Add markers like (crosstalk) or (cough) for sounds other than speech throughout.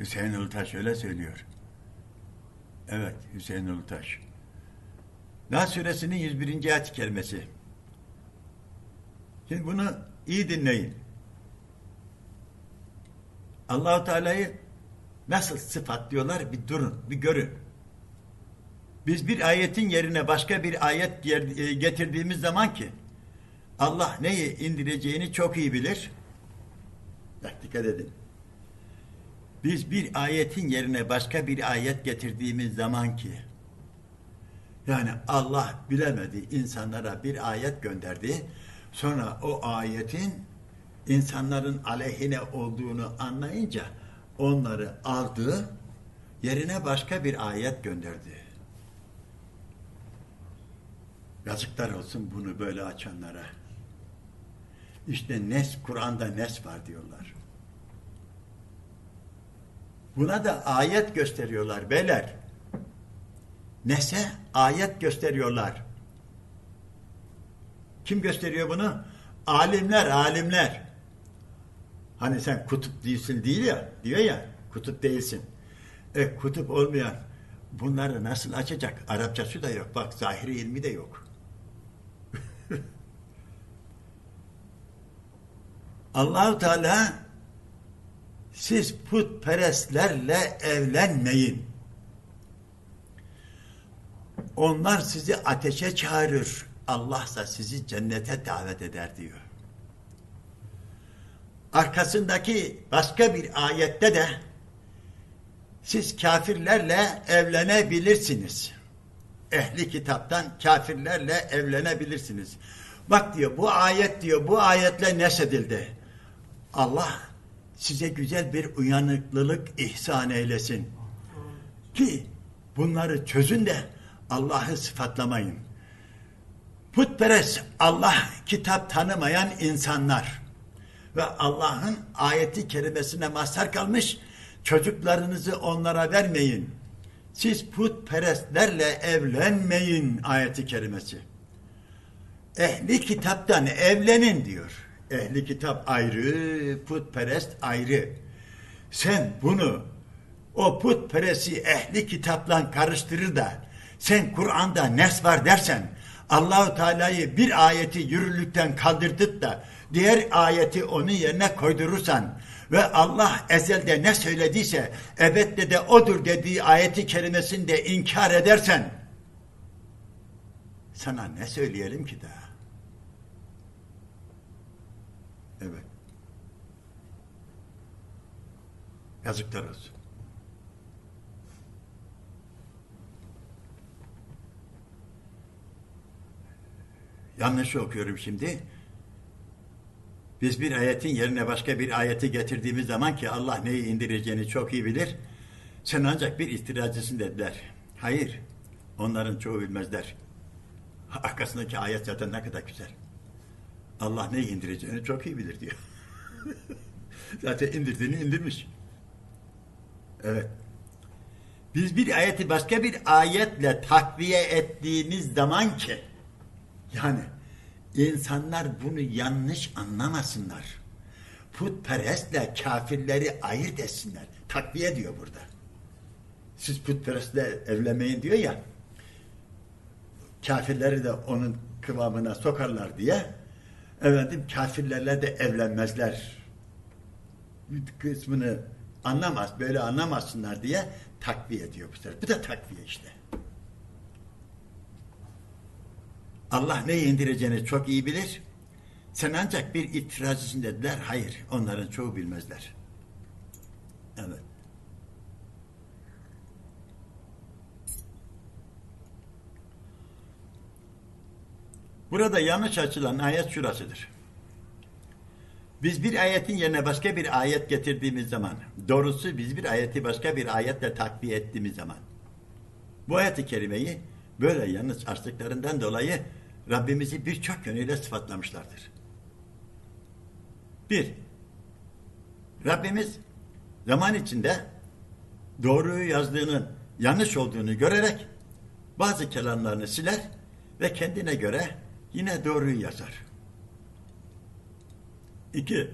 Hüseyin Ulutaş öyle söylüyor. Evet, Hüseyin Ulutaş. Nahl suresinin 101. ayet kelimesi. Şimdi bunu iyi dinleyin. Allahu Teala'yı nasıl sıfatlıyorlar bir durun, bir görün. Biz bir ayetin yerine başka bir ayet e, getirdiğimiz zaman ki Allah neyi indireceğini çok iyi bilir. Bak dikkat edin. Biz bir ayetin yerine başka bir ayet getirdiğimiz zaman ki yani Allah bilemedi insanlara bir ayet gönderdi. Sonra o ayetin insanların aleyhine olduğunu anlayınca onları aldı, yerine başka bir ayet gönderdi. Yazıklar olsun bunu böyle açanlara. İşte nes, Kur'an'da nes var diyorlar. Buna da ayet gösteriyorlar beyler. Nese ayet gösteriyorlar. Kim gösteriyor bunu? Alimler, alimler. Hani sen kutup değilsin değil ya, diyor ya, kutup değilsin. E kutup olmayan bunları nasıl açacak? Arapçası da yok. Bak zahiri ilmi de yok. (laughs) Allahu Teala siz putperestlerle evlenmeyin. Onlar sizi ateşe çağırır. Allah ise sizi cennete davet eder diyor. Arkasındaki başka bir ayette de siz kafirlerle evlenebilirsiniz. Ehli kitaptan kafirlerle evlenebilirsiniz. Bak diyor bu ayet diyor bu ayetle nesedildi. Allah size güzel bir uyanıklılık ihsan eylesin. Ki bunları çözün de Allah'ı sıfatlamayın. Putperest, Allah kitap tanımayan insanlar ve Allah'ın ayeti kerimesine mazhar kalmış çocuklarınızı onlara vermeyin. Siz putperestlerle evlenmeyin ayeti kerimesi. Ehli kitaptan evlenin diyor. Ehli kitap ayrı, putperest ayrı. Sen bunu o putperesti ehli kitapla karıştırır da sen Kur'an'da nes var dersen Allahu Teala'yı bir ayeti yürürlükten kaldırtıp da diğer ayeti onun yerine koydurursan ve Allah ezelde ne söylediyse ebedde de odur dediği ayeti kerimesini de inkar edersen sana ne söyleyelim ki daha? Evet. Yazıklar olsun. Yanlış okuyorum şimdi. Biz bir ayetin yerine başka bir ayeti getirdiğimiz zaman ki Allah neyi indireceğini çok iyi bilir. Sen ancak bir istiracısın dediler. Hayır. Onların çoğu bilmezler. Arkasındaki ayet zaten ne kadar güzel. Allah neyi indireceğini çok iyi bilir diyor. (laughs) zaten indirdiğini indirmiş. Evet. Biz bir ayeti başka bir ayetle takviye ettiğimiz zaman ki yani insanlar bunu yanlış anlamasınlar. Putperestle kafirleri ayırt etsinler. Takviye diyor burada. Siz putperestle evlenmeyin diyor ya. Kafirleri de onun kıvamına sokarlar diye efendim kafirlerle de evlenmezler. Kısmını anlamaz, böyle anlamasınlar diye takviye ediyor bu sefer. Bu da takviye işte. Allah ne indireceğini çok iyi bilir. Sen ancak bir itirazısın dediler. Hayır, onların çoğu bilmezler. Evet. Burada yanlış açılan ayet şurasıdır. Biz bir ayetin yerine başka bir ayet getirdiğimiz zaman, doğrusu biz bir ayeti başka bir ayetle takviye ettiğimiz zaman, bu ayeti kerimeyi böyle yanlış açtıklarından dolayı Rabbimizi birçok yönüyle sıfatlamışlardır. Bir, Rabbimiz zaman içinde doğruyu yazdığının yanlış olduğunu görerek bazı kelamlarını siler ve kendine göre yine doğruyu yazar. İki,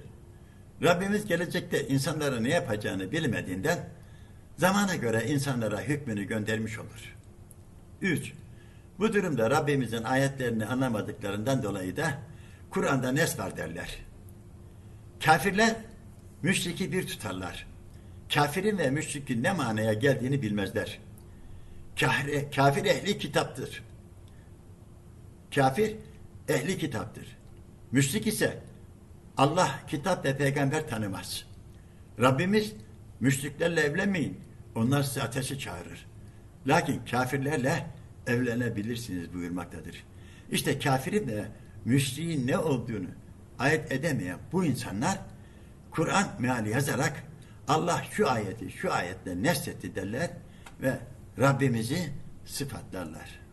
Rabbimiz gelecekte insanlara ne yapacağını bilmediğinden zamana göre insanlara hükmünü göndermiş olur. 3. Bu durumda Rabbimizin ayetlerini anlamadıklarından dolayı da Kur'an'da nes var derler. Kafirler müşriki bir tutarlar. Kafirin ve müşrikin ne manaya geldiğini bilmezler. Kafir, kafir ehli kitaptır. Kafir ehli kitaptır. Müşrik ise Allah kitap ve peygamber tanımaz. Rabbimiz müşriklerle evlenmeyin. Onlar sizi ateşe çağırır. Lakin kafirlerle evlenebilirsiniz buyurmaktadır. İşte kafirin ve müşriğin ne olduğunu ayet edemeyen bu insanlar Kur'an meali yazarak Allah şu ayeti şu ayetle nesletti derler ve Rabbimizi sıfatlarlar.